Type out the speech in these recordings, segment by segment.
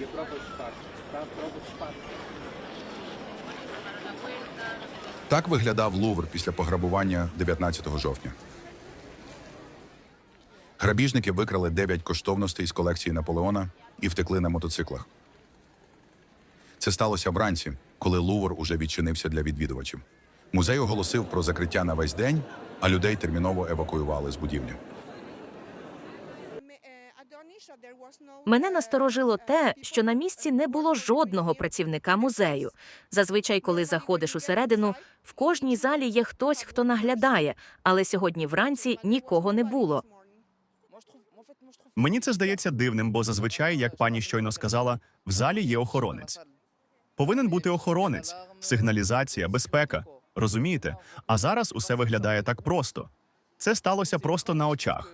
Je pробуй шпат. Так, пробуй шпат. Так виглядав Лувр після пограбування 19 жовтня. Грабіжники викрали 9 коштовностей з колекції Наполеона і втекли на мотоциклах. Це сталося вранці, коли Лувр уже відчинився для відвідувачів. Музей оголосив про закриття на весь день, а людей терміново евакуювали з будівлі. Мене насторожило те, що на місці не було жодного працівника музею. Зазвичай, коли заходиш усередину, в кожній залі є хтось, хто наглядає, але сьогодні вранці нікого не було. Мені це здається дивним, бо зазвичай, як пані щойно сказала, в залі є охоронець. Повинен бути охоронець, сигналізація, безпека. Розумієте? А зараз усе виглядає так просто. Це сталося просто на очах.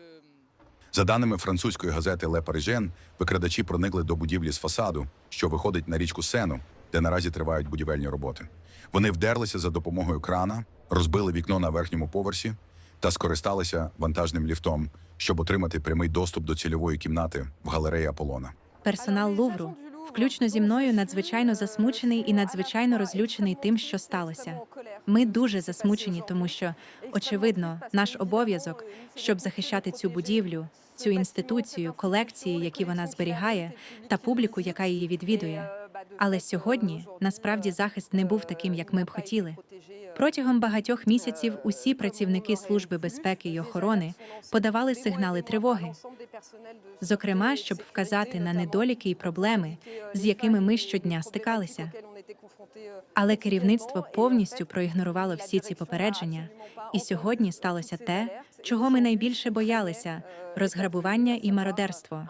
За даними французької газети Ле Парижен, викрадачі проникли до будівлі з фасаду, що виходить на річку Сену, де наразі тривають будівельні роботи. Вони вдерлися за допомогою крана, розбили вікно на верхньому поверсі та скористалися вантажним ліфтом, щоб отримати прямий доступ до цільової кімнати в галереї Аполлона. Персонал Лувру, включно зі мною, надзвичайно засмучений і надзвичайно розлючений тим, що сталося. Ми дуже засмучені, тому що, очевидно, наш обов'язок, щоб захищати цю будівлю, цю інституцію, колекції, які вона зберігає, та публіку, яка її відвідує. Але сьогодні насправді захист не був таким, як ми б хотіли. Протягом багатьох місяців усі працівники служби безпеки і охорони подавали сигнали тривоги, зокрема, щоб вказати на недоліки і проблеми, з якими ми щодня стикалися. Але керівництво повністю проігнорувало всі ці попередження, і сьогодні сталося те, чого ми найбільше боялися розграбування і мародерство.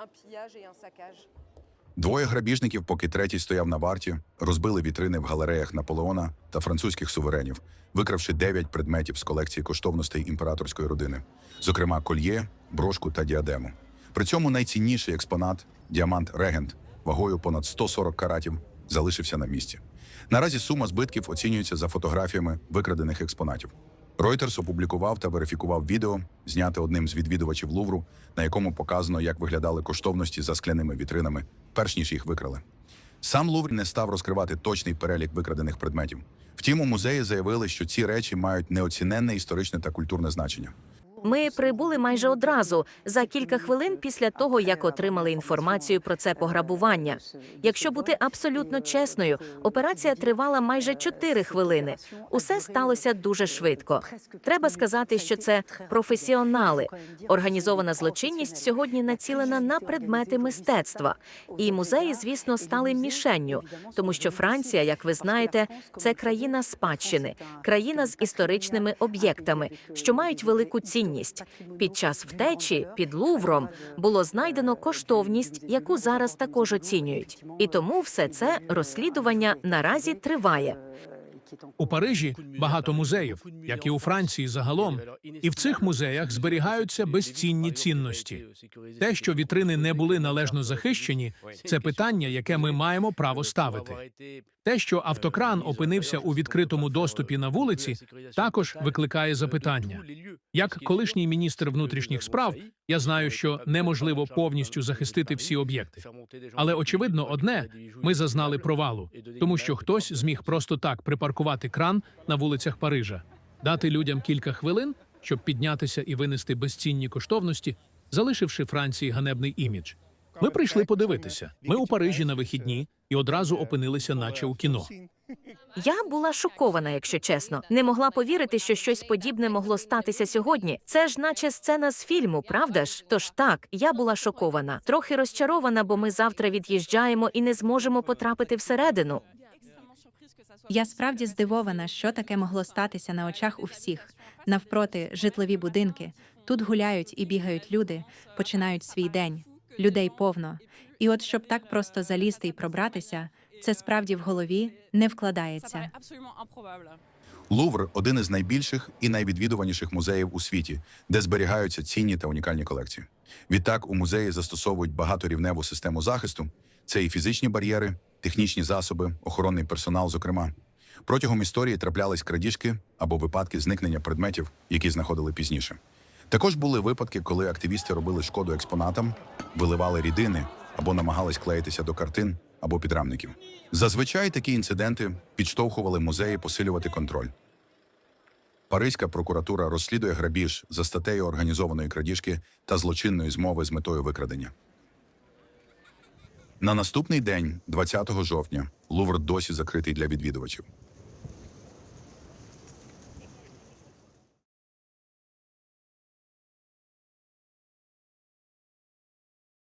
Двоє грабіжників, поки третій стояв на варті, розбили вітрини в галереях Наполеона та французьких суверенів, викравши дев'ять предметів з колекції коштовностей імператорської родини, зокрема кольє, брошку та діадему. При цьому найцінніший експонат діамант Регент вагою понад 140 каратів залишився на місці. Наразі сума збитків оцінюється за фотографіями викрадених експонатів. Reuters опублікував та верифікував відео, зняте одним з відвідувачів Лувру, на якому показано, як виглядали коштовності за скляними вітринами, перш ніж їх викрали. Сам Лувр не став розкривати точний перелік викрадених предметів. Втім, у музеї заявили, що ці речі мають неоціненне історичне та культурне значення. Ми прибули майже одразу за кілька хвилин після того, як отримали інформацію про це пограбування. Якщо бути абсолютно чесною, операція тривала майже 4 хвилини. Усе сталося дуже швидко. Треба сказати, що це професіонали. Організована злочинність сьогодні націлена на предмети мистецтва. І музеї, звісно, стали мішенню, тому що Франція, як ви знаєте, це країна спадщини, країна з історичними об'єктами, що мають велику цінність. Під час втечі під Лувром було знайдено коштовність, яку зараз також оцінюють. І тому все це розслідування наразі триває. У Парижі багато музеїв, як і у Франції загалом, і в цих музеях зберігаються безцінні цінності. Те, що вітрини не були належно захищені, це питання, яке ми маємо право ставити. Те, що автокран опинився у відкритому доступі на вулиці, також викликає запитання. Як колишній міністр внутрішніх справ, я знаю, що неможливо повністю захистити всі об'єкти. Але очевидно, одне ми зазнали провалу, тому що хтось зміг просто так припаркувати кран на вулицях Парижа, дати людям кілька хвилин, щоб піднятися і винести безцінні коштовності, залишивши Франції ганебний імідж. Ми прийшли подивитися. Ми у Парижі на вихідні і одразу опинилися, наче у кіно. Я була шокована, якщо чесно. Не могла повірити, що щось подібне могло статися сьогодні. Це ж наче сцена з фільму, правда ж? Тож так, я була шокована, трохи розчарована, бо ми завтра від'їжджаємо і не зможемо потрапити всередину. Я справді здивована, що таке могло статися на очах у всіх. Навпроти житлові будинки. Тут гуляють і бігають люди, починають свій день. Людей повно. І от щоб так просто залізти і пробратися, це справді в голові не вкладається. Лувр один із найбільших і найвідвідуваніших музеїв у світі, де зберігаються цінні та унікальні колекції. Відтак у музеї застосовують багаторівневу систему захисту. Це і фізичні бар'єри, технічні засоби, охоронний персонал, зокрема. Протягом історії траплялись крадіжки або випадки зникнення предметів, які знаходили пізніше. Також були випадки, коли активісти робили шкоду експонатам, виливали рідини або намагались клеїтися до картин або підрамників. Зазвичай такі інциденти підштовхували музеї посилювати контроль. Паризька прокуратура розслідує грабіж за статтею організованої крадіжки та злочинної змови з метою викрадення. На наступний день, 20 жовтня, Лувр досі закритий для відвідувачів.